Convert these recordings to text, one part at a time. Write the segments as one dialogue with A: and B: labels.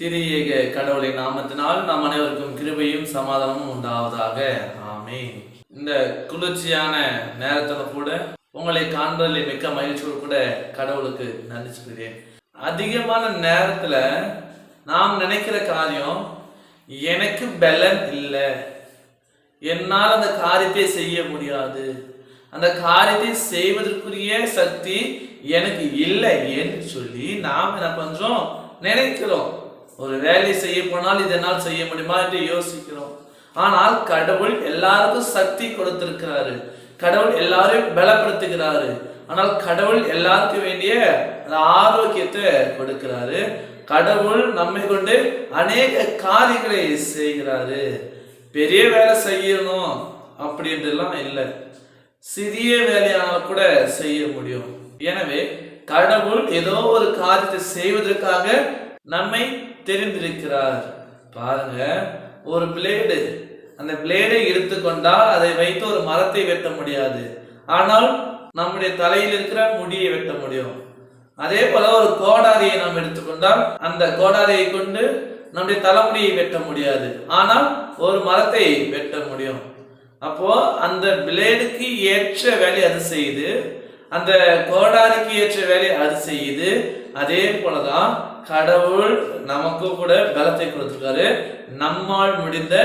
A: திரியேக கடவுளின் நாமத்தினால் நம் அனைவருக்கும் கிருபையும் சமாதானமும் உண்டாவதாக. ஆமே இந்த குளிர்ச்சியான நேரத்துல கூட உங்களை காண்பதில் மிக்க மகிழ்ச்சியோடு கூட கடவுளுக்கு நன்றி சொல்கிறேன். அதிகமான நேரத்துல நாம் நினைக்கிற காரியம் எனக்கு பலன் இல்லை. என்னால் அந்த காரியத்தை செய்ய முடியாது. அந்த காரியத்தை செய்வதற்குரிய சக்தி எனக்கு இல்லை என்று சொல்லி நாம் என்ன பண்றோம்? நினைக்கிறோம். ஒரு வேலை செய்ய போனால் இதனால் செய்ய முடியுமா என்று யோசிக்கிறோம். ஆனால் கடவுள் எல்லாருக்கும் சக்தி கொடுத்திருக்கிறாரு. கடவுள் எல்லாரையும் பலப்படுத்துகிறாரு. ஆனால் கடவுள் எல்லாருக்கும் வேண்டிய அந்த ஆரோக்கியத்தை கொடுக்கிறாரு. கடவுள் நம்மை கொண்டு அநேக காரியங்களை செய்கிறாரு. பெரிய வேலை செய்யணும் அப்படின்றலாம் இல்லை. சிறிய வேலையானால் கூட செய்ய முடியும். எனவே கடவுள் ஏதோ ஒரு காரியத்தை செய்வதற்காக நம்மை தெரிந்திருக்கிறார். பாருங்க ஒரு பிளேடு அந்த பிளேடை எடுத்துக்கொண்டால் அதை வைத்து ஒரு மரத்தை வெட்ட முடியாது. ஆனால் நம்முடைய தலையில் இருக்கிற முடியை வெட்ட முடியும். அதே போல ஒரு கோடாரியை நாம் எடுத்துக்கொண்டால் அந்த கோடாரியை கொண்டு நம்முடைய தலைமுடியை வெட்ட முடியாது. ஆனால் ஒரு மரத்தை வெட்ட முடியும். அப்போ அந்த பிளேடுக்கு ஏற்ற வேலை அது செய்யுது அந்த கோடாரிக்கு ஏற்ற வேலையை அது செய்யுது. அதே போலதான் கடவுள் நமக்கு கூட பலத்தை கொடுத்துருக்காரு. நம்மால் முடிந்த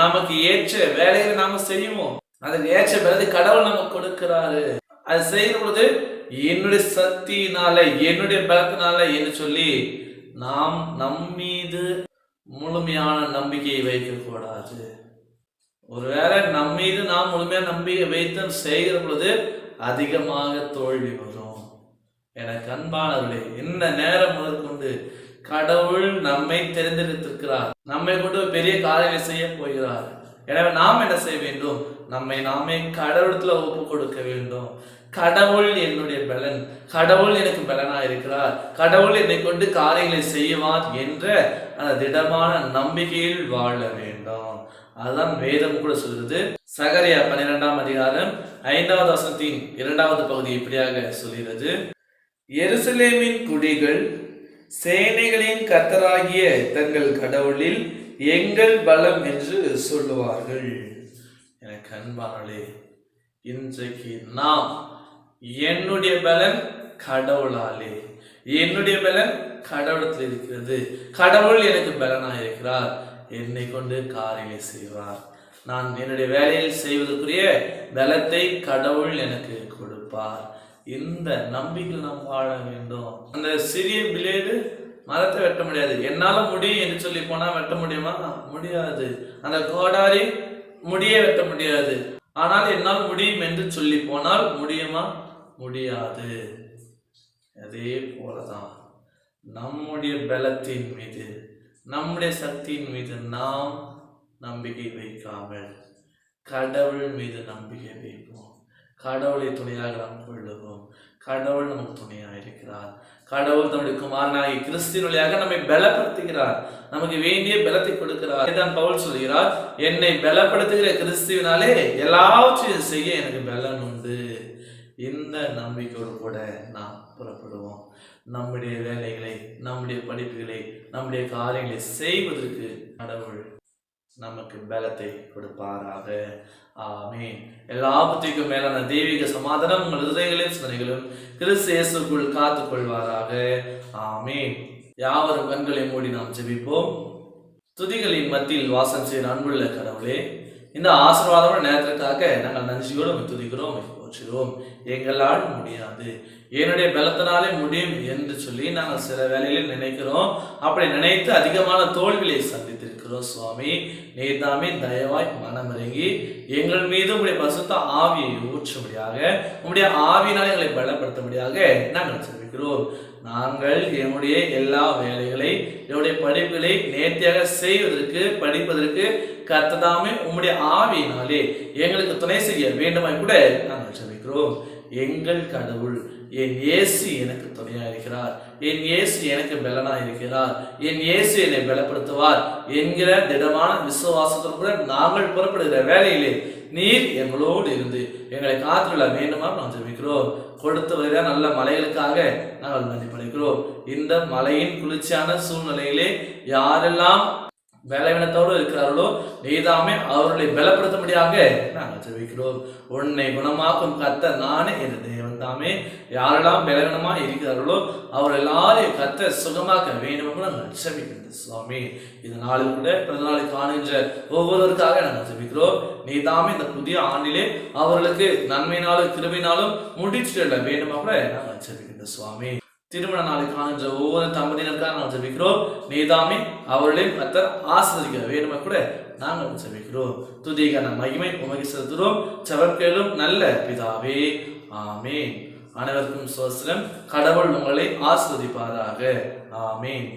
A: நமக்கு ஏற்ற வேலையை நாம செய்வோம் அதுக்கு ஏற்ற பலத்தை கடவுள் நமக்கு கொடுக்கிறாரு. அது செய்யும் பொழுது என்னுடைய சக்தியினால என்னுடைய பலத்தினால என்று சொல்லி நாம் நம் மீது முழுமையான நம்பிக்கையை வைக்க கூடாது. ஒருவேளை நம் மீது நாம் முழுமையான நம்பிக்கை வைத்து செய்கிற பொழுது அதிகமாக தோல்வி வரும் எனக்கு அன்பானவர்களே என்ன நேரம் முதற்கொண்டு கடவுள் நம்மை தெரிந்தெடுத்திருக்கிறார் நம்மை கொண்டு பெரிய காரியங்களை செய்ய போகிறார். எனவே நாம் என்ன செய்ய வேண்டும்? நம்மை நாமே கடவுளத்துல ஒப்பு கொடுக்க வேண்டும். கடவுள் என்னுடைய பலன் கடவுள் எனக்கு பலனா இருக்கிறார். கடவுள் என்னை கொண்டு காரியங்களை செய்வார் என்ற அந்த திடமான நம்பிக்கையில் வாழ வேண்டும். அதுதான் வேதம் கூட சொல்றது சகரியா பன்னிரெண்டாம் அதிகாரம் ஐந்தாவது வசனத்தின் இரண்டாவது பகுதி இப்படியாக சொல்கிறது. எருசலேமின் குடிகள் சேனைகளின் கர்த்தராகிய தங்கள் கடவுளில் எங்கள் பலம் என்று சொல்லுவார்கள். எனக்கு அன்பானே இன்றைக்கு நாம் என்னுடைய பலன் கடவுளாலே என்னுடைய பலன் கடவுளத்தில் இருக்கிறது. கடவுள் எனக்கு பலனாக இருக்கிறார் என்னை கொண்டு காரியங்களை செய்வார். நான் என்னுடைய வேலையில் செய்வதற்குரிய பலத்தை கடவுள் எனக்கு கொடுப்பார். இந்த நம்பிக்கையில் நாம் வாழ வேண்டும். அந்த சிறிய பிளேடு மரத்தை வெட்ட முடியாது. என்னால முடியும் என்று சொல்லி போனா வெட்ட முடியுமா? முடியாது. அந்த கோடாரி முடிய வெட்ட முடியாது. ஆனால் என்னால் முடியும் என்று சொல்லி போனால் முடியுமா? முடியாது. அதே போலதான் நம்முடைய பலத்தின் மீது நம்முடைய சக்தியின் மீது நாம் நம்பிக்கை வைக்காமல் கடவுள் மீது நம்பிக்கை வைப்போம். கடவுளை துணையாக நாம் கொள்ளுவோம். கடவுள் நமக்கு துணையாக இருக்கிறார். கடவுள் தன்னுடைய குமாரனாகி கிறிஸ்தின் வழியாக நம்மை பலப்படுத்துகிறார். நமக்கு வேண்டிய பலத்தை கொடுக்கிறார். தான் பவுல் சொல்கிறார்? என்னை பலப்படுத்துகிற கிறிஸ்துவினாலே எல்லாவற்றையும் செய்ய எனக்கு பலன் உண்டு. இந்த நம்பிக்கையோடு கூட நாம் புறப்படுவோம். நம்முடைய வேலைகளை நம்முடைய படிப்புகளை நம்முடைய காரியங்களை செய்வதற்கு கடவுள் நமக்கு பலத்தை கொடுப்பாராக. ஆமே எல்லாவற்றிற்கும் மேலான தெய்வீக சமாதானம் உங்கள் இருதயங்களையும் சிந்தனைகளும் கிறிஸ்து காத்துக் கொள்வாராக. ஆமே யாவரும் கண்களை மூடி நாம் ஜெபிப்போம். துதிகளின் மத்தியில் வாசம் செய்ய அன்புள்ள கடவுளே இந்த ஆசீர்வாதமான நேரத்திற்காக நாங்கள் நன்றியோடு துதிக்கிறோம் போற்றுகிறோம். எங்களால் முடியாது. என்னுடைய பலத்தினாலே முடியும் என்று சொல்லி நாங்கள் சில வேலைகளில் நினைக்கிறோம். அப்படி நினைத்து அதிகமான தோல்விகளை சொல்லுவோம் சுவாமி நீர்தாமே தயவாய் மனமிறங்கி எங்கள் மீது உங்களுடைய பசுத்த ஆவியை ஊற்றும்படியாக உங்களுடைய ஆவியினால் எங்களை பலப்படுத்தும்படியாக நாங்கள் செல்விக்கிறோம் நாங்கள் என்னுடைய எல்லா வேலைகளை என்னுடைய படிப்புகளை நேர்த்தியாக செய்வதற்கு படிப்பதற்கு கத்ததாமே உம்முடைய ஆவியினாலே எங்களுக்கு துணை செய்ய வேண்டுமாய் கூட நாங்கள் செபிக்கிறோம். எங்கள் கடவுள் என் இயேசு எனக்கு துணையாக இருக்கிறார். என் இயேசு எனக்கு பலனாக இருக்கிறார். என் இயேசு என்னை பலப்படுத்துவார் என்கிற திடமான விசுவாசத்தில் கூட நாங்கள் புறப்படுகிற வேலையிலே நீர் எங்களோடு இருந்து எங்களை காத்துள்ள வேண்டுமா நாம் ஜெபிக்கிறோம். கொடுத்து வருகிற நல்ல மலைகளுக்காக நாங்கள் நன்றி படைக்கிறோம் இந்த மலையின் குளிர்ச்சியான சூழ்நிலையிலே யாரெல்லாம் வேலைவினத்தோடு இருக்கிறார்களோ நீதாமே அவர்களை பலப்படுத்தும்படியாக நாங்கள் ஜெபிக்கிறோம் உன்னை குணமாக்கும் கத்த நானே என் தேவன் தாமே. யாரெல்லாம் பலவீனமாக இருக்கிறார்களோ அவர் எல்லாரையும் கத்த சுகமாக்க வேண்டும் நாங்கள் ஜெபிக்கிறது சுவாமி. இந்த நாளில் கூட பிறந்த நாளை காணுகின்ற ஒவ்வொருவருக்காக நாங்கள் ஜெபிக்கிறோம் நீதாமே இந்த புதிய ஆண்டிலே அவர்களுக்கு நன்மையினாலும் கிருபையினாலும் முடிச்சுட கூட நாங்கள் ஜெபிக்கின்றோம் சுவாமி. திருமண நாளை காணுகின்ற ஒவ்வொரு தம்பதியினருக்காக நாம் ஜபிக்கிறோம். நீதாமே அவர்களையும் கத்தர் ஆசிரியர்க வேணுமே கூட நாங்கள் ஜபிக்கிறோம். துதிகான மகிமை உமக்கு செலுத்துகிறோம். செவற்கேளும் நல்ல பிதாவே ஆமேன். அனைவருக்கும் சோசனம் கடவுள் உங்களை ஆஸ்வதிப்பாராக ஆமேன்.